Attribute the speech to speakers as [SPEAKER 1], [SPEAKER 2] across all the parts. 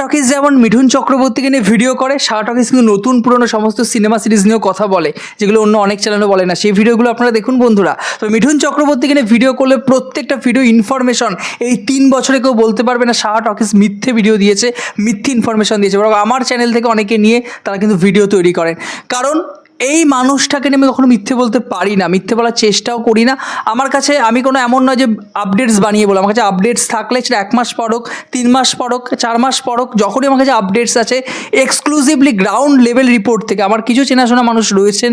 [SPEAKER 1] Talkies যেমন মিঠুন চক্রবর্তীকে নিয়ে ভিডিও করে সারা টকিস কিন্তু নতুন পুরনো সমস্ত সিনেমা সিরিজ নিয়েও কথা বলে, যেগুলো অন্য অনেক চ্যানেলও বলে না। সেই ভিডিওগুলো আপনারা দেখুন বন্ধুরা। তো মিঠুন চক্রবর্তীকে নিয়ে ভিডিও করলে প্রত্যেকটা ভিডিও ইনফরমেশন এই তিন বছরে কেউ বলতে পারবে না সারা টকিস মিথ্যে ভিডিও দিয়েছে, মিথ্যে ইনফরমেশন দিয়েছে। বরং আমার চ্যানেল থেকে অনেকে নিয়ে তারা কিন্তু ভিডিও তৈরি করেন। কারণ এই মানুষটাকে নিয়ে আমি কখনো মিথ্যে বলতে পারি না, মিথ্যে বলার চেষ্টাও করি না। আমার কাছে আমি কোনো এমন নয় যে আপডেটস বানিয়ে বলো আমার কাছে আপডেটস থাকলে সেটা এক মাস পর হোক, তিন মাস পর হোক, চার মাস পর হোক, যখনই আমার কাছে আপডেটস আছে এক্সক্লুসিভলি গ্রাউন্ড লেভেল রিপোর্ট থেকে আমার কিছু চেনাশোনা মানুষ রয়েছেন,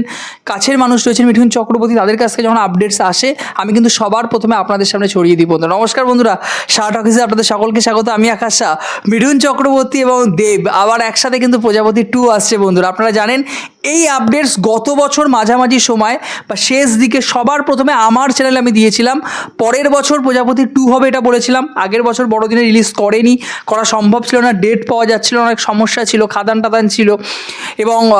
[SPEAKER 1] কাছের মানুষ রয়েছেন, মিঠুন চক্রবর্তী, তাদের কাছ থেকে যখন আপডেটস আসে, আমি কিন্তু সবার প্রথমে আপনাদের সামনে ছড়িয়ে দিই বন্ধু নমস্কার বন্ধুরা, শার্ট অফিসে আপনাদের সকলকে স্বাগত। আমি আকাশ শাহ মিঠুন চক্রবর্তী এবং দেব। আবার একসাথে কিন্তু প্রজাপতি টু আসছে বন্ধুরা। আপনারা জানেন, এই আপডেটস গত বছর মাঝামাঝি সময় বা শেষ দিকে সবার প্রথমে আমার চ্যানেলে আমি দিয়েছিলাম। পরের বছর প্রজাপতি টু হবে এটা বলেছিলাম। আগের বছর বড়দিনে রিলিজ করেনি। করা সম্ভব ছিল না। ডেট পাওয়া যাচ্ছিল অনেক সমস্যা ছিল। খাদান টাদান ছিল। এবং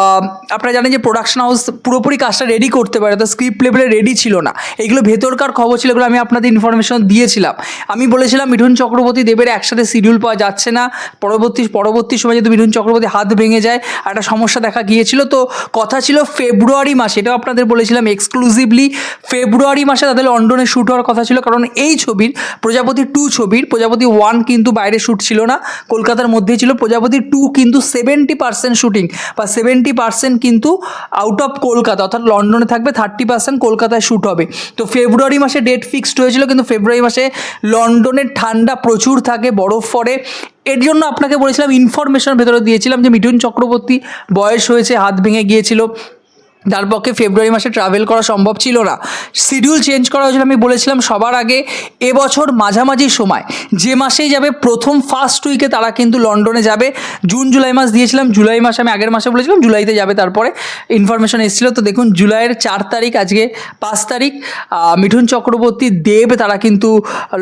[SPEAKER 1] আপনারা জানেন যে প্রোডাকশন হাউস পুরোপুরি কাজটা রেডি করতে পারে। তো স্ক্রিপ্ট লেভেলে রেডি ছিল না। এগুলো ভেতরকার খবর ছিল এগুলো আমি আপনাদের ইনফরমেশন দিয়েছিলাম। আমি বলেছিলাম, মিঠুন চক্রবর্তী দেবের একসাথে শিডিউল পাওয়া যাচ্ছে না। পরবর্তী পরবর্তী সময় যদি মিঠুন চক্রবর্তী হাত ভেঙে যায় একটা সমস্যা দেখা গিয়েছিল। তো কথা ছিল ফেব্রুয়ারি মাসে, এটাও আপনাদের বলেছিলাম এক্সক্লুসিভলি ফেব্রুয়ারি মাসে তাদের লন্ডনে শ্যুট হওয়ার কথা ছিল। কারণ এই ছবির, প্রজাপতি টু ছবির, প্রজাপতি ওয়ান কিন্তু বাইরে শ্যুট ছিল না, কলকাতার মধ্যেই ছিল। প্রজাপতি টু কিন্তু সেভেন্টি পার্সেন্ট শ্যুটিং বা সেভেন্টি পার্সেন্ট কিন্তু আউট অফ কলকাতা, অর্থাৎ লন্ডনে থাকবে থার্টি পার্সেন্ট কলকাতায় শ্যুট হবে। তো ফেব্রুয়ারি মাসে ডেট ফিক্সড হয়েছিল, কিন্তু ফেব্রুয়ারি মাসে লন্ডনের ঠান্ডা প্রচুর থাকে, বরফ পড়ে। এর জন্য আপনাকে বলেছিলাম ইনফরমেশন ভেতরে দিয়েছিলাম যে মিঠুন চক্রবর্তী বয়স হয়েছে, হাত ভেঙে গিয়েছিল। তার পক্ষে ফেব্রুয়ারি মাসে ট্রাভেল করা সম্ভব ছিল না। শিডিউল চেঞ্জ করা হয়েছিল আমি বলেছিলাম সবার আগে এবছর মাঝামাঝি সময়, যে মাসেই যাবে প্রথম ফার্স্ট উইকে তারা কিন্তু লন্ডনে যাবে। জুন, জুলাই মাস দিয়েছিলাম, জুলাই মাসে আমি আগের মাসে বলেছিলাম, জুলাইতে যাবে তারপরে ইনফরমেশন এসেছিল। তো দেখুন, জুলাইয়ের চার তারিখ, আজকে পাঁচ তারিখ মিঠুন চক্রবর্তী দেব তারা কিন্তু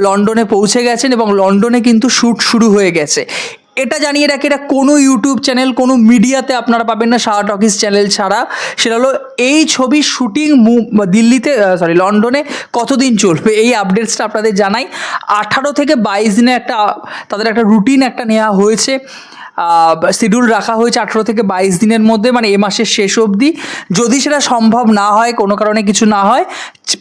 [SPEAKER 1] লন্ডনে পৌঁছে গেছেন এবং লন্ডনে কিন্তু শ্যুট শুরু হয়ে গেছে। এটা জানিয়ে রাখি, এটা কোনো ইউটিউব চ্যানেল কোনো মিডিয়াতে আপনারা পাবেন না শাহ টকিস চ্যানেল ছাড়া। সেটা হলো, এই ছবি শুটিং দিল্লিতে সরি লন্ডনে কতদিন চলবে? এই আপডেটসটা আপনাদের জানাই। আঠারো থেকে বাইশ দিনে একটা, তাদের একটা রুটিন একটা নেওয়া হয়েছে। শিডিউল রাখা হয়েছে আঠেরো থেকে বাইশ দিনের মধ্যে মানে এ মাসের শেষ অবধি। যদি সেটা সম্ভব না হয়, কোনো কারণে কিছু না হয়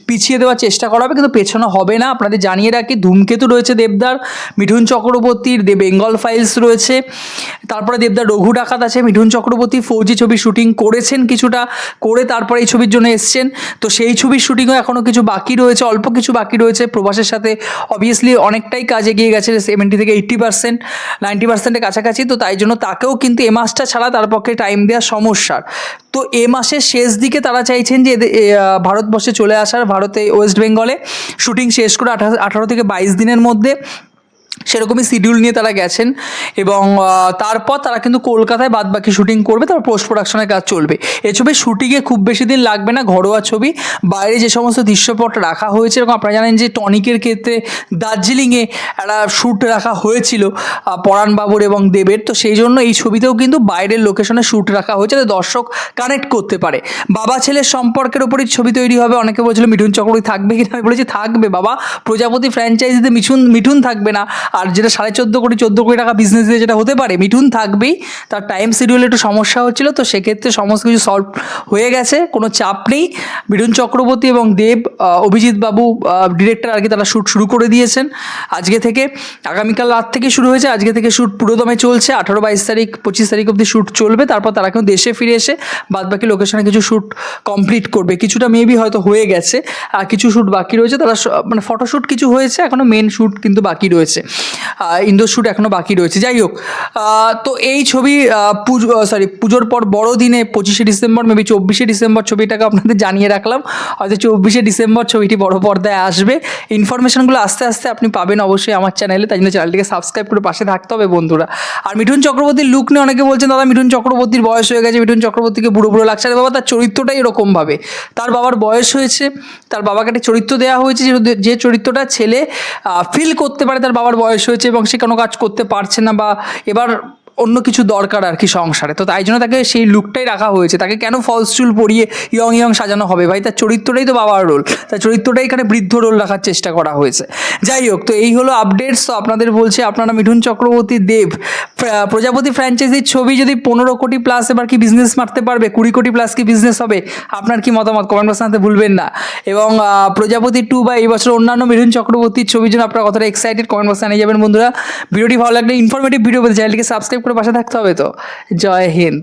[SPEAKER 1] পিছিয়ে দেওয়ার চেষ্টা করা হবে, কিন্তু পেছনে হবে না। আপনাদের জানিয়ে রাখি, ধূমকেতু রয়েছে দেবদার, মিঠুন চক্রবর্তীর দে বেঙ্গল ফাইলস রয়েছে, তারপরে দেবদার রঘু ডাকাত আছে, মিঠুন চক্রবর্তী ফৌজি ছবি শুটিং করেছেন কিছুটা, করে তারপরে এই ছবির জন্য এসছেন। তো সেই ছবির শুটিংও এখনও কিছু বাকি রয়েছে, অল্প কিছু বাকি রয়েছে। প্রবাসের সাথে অবভিয়াসলি অনেকটাই কাজ এগিয়ে গেছে সেভেন্টি থেকে এইট্টি পার্সেন্ট নাইনটি পার্সেন্টের কাছাকাছি। তো তাই জন্য তাকেও কিন্তু এ মাসটা ছাড়া তার পক্ষে টাইম দেওয়া সমস্যার। তো এ মাসের শেষ দিকে তারা চাইছেন যে ভারতবর্ষে চলে আসার, ভারতে, ওয়েস্ট বেঙ্গলে শুটিং শেষ করে আঠারো থেকে বাইশ দিনের মধ্যে সেরকমই শিডিউল নিয়ে তারা গেছেন এবং তারপর তারা কিন্তু কলকাতায় বাদ বাকি শুটিং করবে, তারপর পোস্ট প্রোডাকশনের কাজ চলবে। এ ছবি শুটিংয়ে খুব বেশি দিন লাগবে না, ঘরোয়া ছবি। বাইরে যে সমস্ত দৃশ্যপট রাখা হয়েছে, এবং আপনারা জানেন যে টনিকের ক্ষেত্রে দার্জিলিংয়ে একটা শ্যুট রাখা হয়েছিল পরাণবাবুর এবং দেবের। তো সেই জন্য এই ছবিতেও কিন্তু বাইরের লোকেশনে শ্যুট রাখা হয়েছে, যাতে দর্শক কানেক্ট করতে পারে। বাবা ছেলের সম্পর্কের ওপরই ছবি তৈরি হবে, অনেকে বলছিল, মিঠুন চক্রবর্তী থাকবে কিনা আমি বলেছি, থাকবে বাবা। প্রজাপতি ফ্র্যাঞ্চাইজিতে মিঠুন মিঠুন থাকবে না। আর যেটা সাড়ে চোদ্দ কোটি চোদ্দ কোটি টাকা বিজনেস দিয়ে যেটা হতে পারে মিঠুন থাকবেই। তার টাইম শিডিউলে একটু সমস্যা হচ্ছিল তো সেক্ষেত্রে সমস্ত কিছু সলভ হয়ে গেছে কোনো চাপ নেই। মিঠুন চক্রবর্তী এবং দেব আহ, অভিজিৎ বাবু ডিরেক্টর আর কি তারা শ্যুট শুরু করে দিয়েছেন। আজকে থেকে আগামীকাল রাত থেকে শুরু হয়েছে আজকে থেকে শ্যুট পুরোদমে চলছে আঠারো বাইশ তারিখ পঁচিশ তারিখ অবধি শ্যুট চলবে তারপর তারা কিন্তু দেশে ফিরে এসে বাদ বাকি লোকেশনে কিছু শ্যুট কমপ্লিট করবে। কিছুটা মেবি হয়তো হয়ে গেছে আর কিছু শ্যুট বাকি রয়েছে তারা মানে ফটোশ্যুট কিছু হয়েছে এখনও মেন শ্যুট কিন্তু বাকি রয়েছে। ইন্দোর শ্যুট এখনও বাকি রয়েছে। যাই হোক তো এই ছবি পুজো সরি পুজোর পর বড়দিনে পঁচিশে ডিসেম্বর মেবি চব্বিশে ডিসেম্বর ছবিটাকে আপনাদের জানিয়ে রাখলাম। হয়তো চব্বিশে ডিসেম্বর ছবিটি বড় পর্দায় আসবে। ইনফরমেশনগুলো আস্তে আস্তে আপনি পাবেন অবশ্যই আমার চ্যানেলে। তাই জন্য চ্যানেলটিকে সাবস্ক্রাইব করে পাশে থাকতে হবে, বন্ধুরা। আর মিঠুন চক্রবর্তীর লুক নিয়ে অনেকে বলছেন, দাদা, মিঠুন চক্রবর্তীর বয়স হয়ে গেছে, মিঠুন চক্রবর্তীকে বুড়ো বুড়ো লাগছে। আরে বাবা, তার চরিত্রটাই এরকমভাবে। তার বাবার বয়স হয়েছে, তার বাবাকে একটা চরিত্র দেওয়া হয়েছে যে চরিত্রটা ছেলে ফিল করতে পারে তার বাবার বয়স হয়েছে এবং সে কোনো কাজ করতে পারছে না বা এবার অন্য কিছু দরকার আর কি সংসারে। তো তাই জন্য তাকে সেই লুকটাই রাখা হয়েছে। তাকে কেন ফলস চুল পরিয়ে ইয়ং ইয়ং সাজানো হবে? ভাই, তার চরিত্রটাই তো বাবার রোল তার চরিত্রটাই এখানে বৃদ্ধ রোল রাখার চেষ্টা করা হয়েছে। যাই হোক, তো এই হলো আপডেটস তো আপনাদের বলছে, আপনারা মিঠুন চক্রবর্তী দেব প্র- প্রজাপতি ফ্র্যাঞ্চাইজির ছবি যদি পনেরো কোটি প্লাস এবার কি বিজনেস মারতে পারবে? কুড়ি কোটি প্লাস কি বিজনেস হবে? আপনার কি মতামত? কমেন্ট বক্সে জানাতে ভুলবেন না। এবং প্রজাপতি টু বা এই বছর অন্যান্য মিঠুন চক্রবর্তীর ছবির জন্য আপনারা কতটা এক্সাইটেড কমেন্ট বক্সে জানিয়ে যাবেন বন্ধুরা। ভিডিওটি ভালো লাগলে ইনফরমেটিভ ভিডিও পেতে চ্যানেলটিকে সাবস্ক্রাইব পাশে থাকতে হবে তো। জয় হিন্দ।